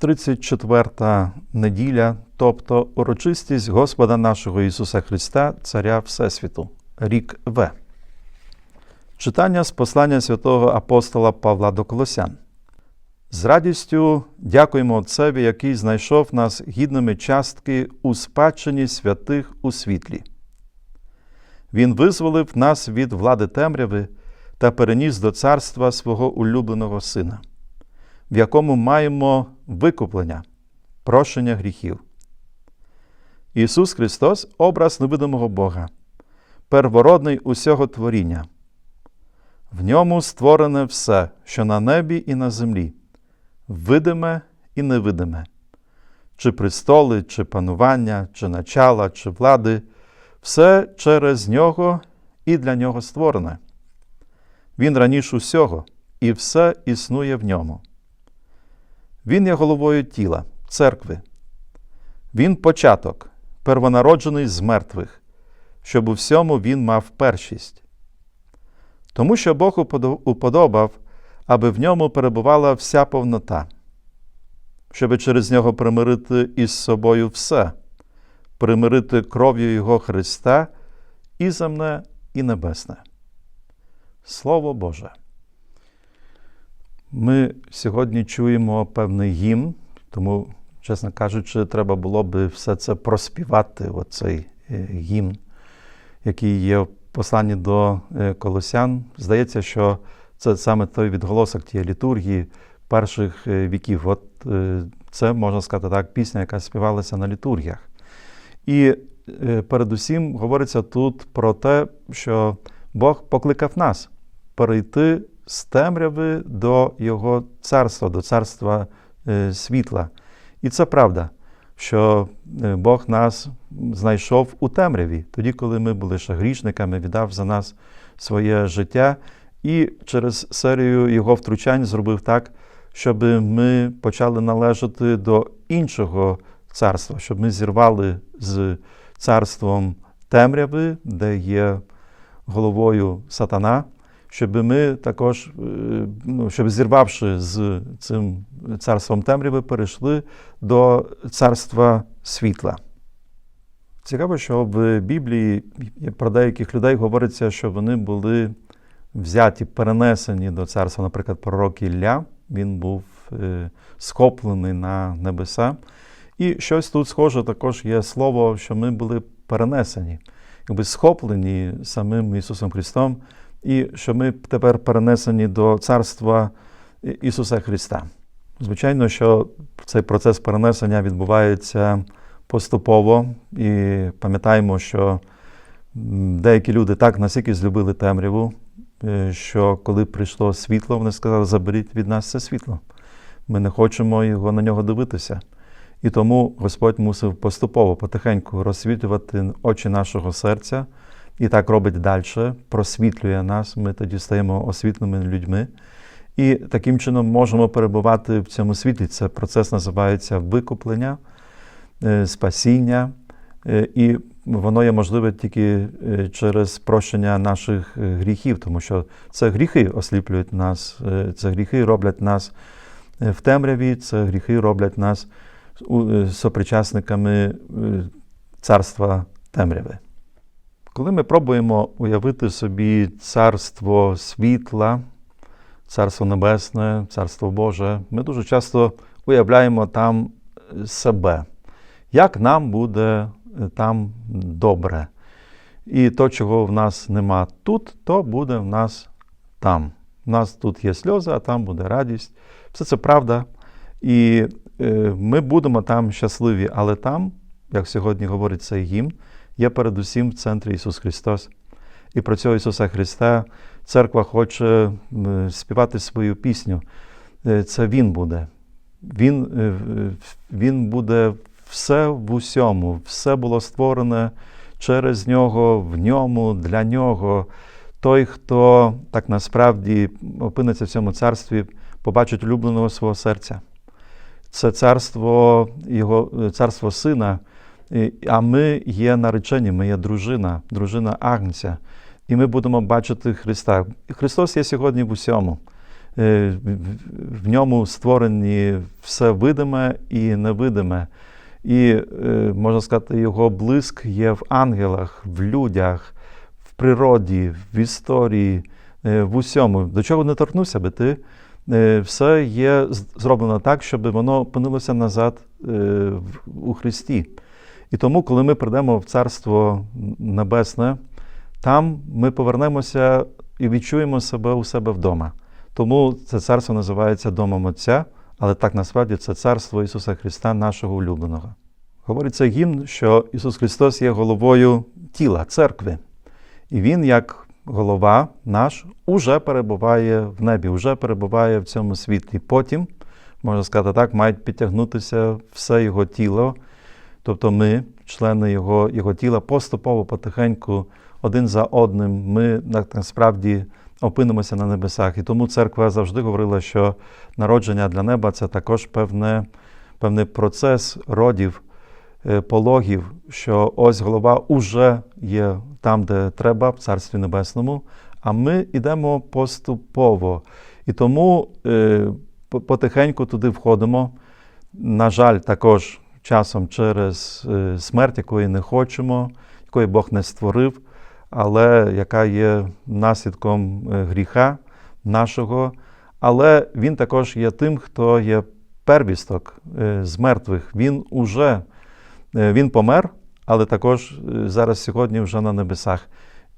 34-та неділя, тобто урочистість Господа нашого Ісуса Христа, Царя Всесвіту, рік В. Читання з послання святого апостола Павла до Колосян. З радістю дякуємо Отцеві, який знайшов нас гідними частки у спадщині святих у світлі. Він визволив нас від влади темряви та переніс до царства свого улюбленого Сина, в якому маємо викуплення, прощення гріхів. Ісус Христос образ невидимого Бога, первородний усього творіння. В ньому створене все, що на небі і на землі, видиме і невидиме, чи престоли, чи панування, чи начала, чи влади, все через нього і для нього створене. Він раніше усього, і все існує в ньому. Він є головою тіла, церкви. Він початок, первонароджений з мертвих, щоб у всьому він мав першість. Тому що Бог уподобав, аби в ньому перебувала вся повнота, щоб через нього примирити із собою все, примирити кров'ю Його Христа і земне, і небесне. Слово Боже. Ми сьогодні чуємо певний гімн, тому, чесно кажучи, треба було би все це проспівати, оцей гімн, який є в посланні до Колосян. Здається, що це саме той відголосок тієї літургії перших віків. От це, можна сказати так, пісня, яка співалася на літургіях. І передусім говориться тут про те, що Бог покликав нас перейти з темряви до Його царства, до царства світла. І це правда, що Бог нас знайшов у темряві, тоді, коли ми були ще грішниками, віддав за нас своє життя і через серію Його втручань зробив так, щоб ми почали належати до іншого царства, щоб ми зірвали з царством темряви, де є головою сатана, щоб ми також, ну, щоб зірвавши з цим царством темряви, перейшли до царства світла. Цікаво, що в Біблії про деяких людей говориться, що вони були взяті, перенесені до царства, наприклад, пророк Ілля, він був схоплений на небеса. І щось тут схоже також є слово, що ми були перенесені, якби схоплені самим Ісусом Христом, і що ми тепер перенесені до Царства Ісуса Христа. Звичайно, що цей процес перенесення відбувається поступово, і пам'ятаємо, що деякі люди так настільки злюбили темряву, що коли прийшло світло, вони сказали, заберіть від нас це світло. Ми не хочемо його на нього дивитися. І тому Господь мусив поступово, потихеньку розсвітлювати очі нашого серця, і так робить далі, просвітлює нас. Ми тоді стаємо освітленими людьми. І таким чином можемо перебувати в цьому світлі. Це процес називається викуплення, спасіння, і воно є можливе тільки через прощення наших гріхів, тому що це гріхи осліплюють нас, це гріхи роблять нас в темряві, це гріхи роблять нас сопричасниками царства темряви. Коли ми пробуємо уявити собі царство світла, царство небесне, царство Боже, ми дуже часто уявляємо там себе, як нам буде там добре. І то, чого в нас нема тут, то буде в нас там. У нас тут є сльози, а там буде радість. Все це правда. І ми будемо там щасливі, але там, як сьогодні говорить цей гімн, є передусім в центрі Ісус Христос. І про цього Ісуса Христа церква хоче співати свою пісню. Це Він буде. Він, Він буде все в усьому, все було створене через Нього, в ньому, для Нього. Той, хто так насправді опиниться в цьому царстві, побачить улюбленого свого серця. Це царство Його, царство Сина, а ми є наречені, ми є дружина, дружина Агнця. І ми будемо бачити Христа. Христос є сьогодні в усьому. е, в- ньому створені все видиме і невидиме. І, е, можна сказати, його блиск є в ангелах, в людях, в природі, в історії, е, в усьому. До чого не торкнувся би ти, все є зроблено так, щоб воно опинилося назад у Христі. І тому, коли ми прийдемо в Царство Небесне, там ми повернемося і відчуємо себе у себе вдома. Тому це царство називається Домом Отця, але так насправді це царство Ісуса Христа, нашого улюбленого. Говориться гімн, що Ісус Христос є головою тіла, церкви. І Він, як голова наш, уже перебуває в небі, уже перебуває в цьому світлі. Потім, можна сказати так, мають підтягнутися все Його тіло. Тобто ми, члени Його, його тіла, поступово, потихеньку, один за одним, ми насправді опинимося на небесах. І тому церква завжди говорила, що народження для неба це також певне, певний процес родів, е, пологів, що ось голова уже є там, де треба, в Царстві Небесному, а ми йдемо поступово. І тому е, потихеньку туди входимо. На жаль, також часом через е, смерть, якої не хочемо, якої Бог не створив, але яка є наслідком е, гріха нашого. Але він також є тим, хто є первісток е, з мертвих. Він уже він помер, але також зараз сьогодні вже на небесах.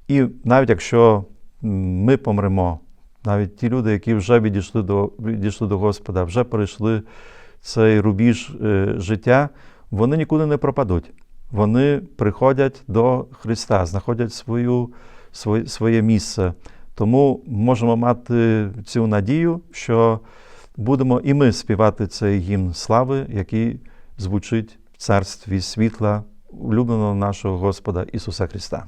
І навіть якщо ми помремо, навіть ті люди, які вже відійшли до, відійшли до Господа, вже перейшли цей рубіж е, життя, вони нікуди не пропадуть. Вони приходять до Христа, знаходять свою, своє, своє місце. Тому можемо мати цю надію, що будемо і ми співати цей гімн слави, який звучить в царстві світла улюбленого нашого Господа Ісуса Христа.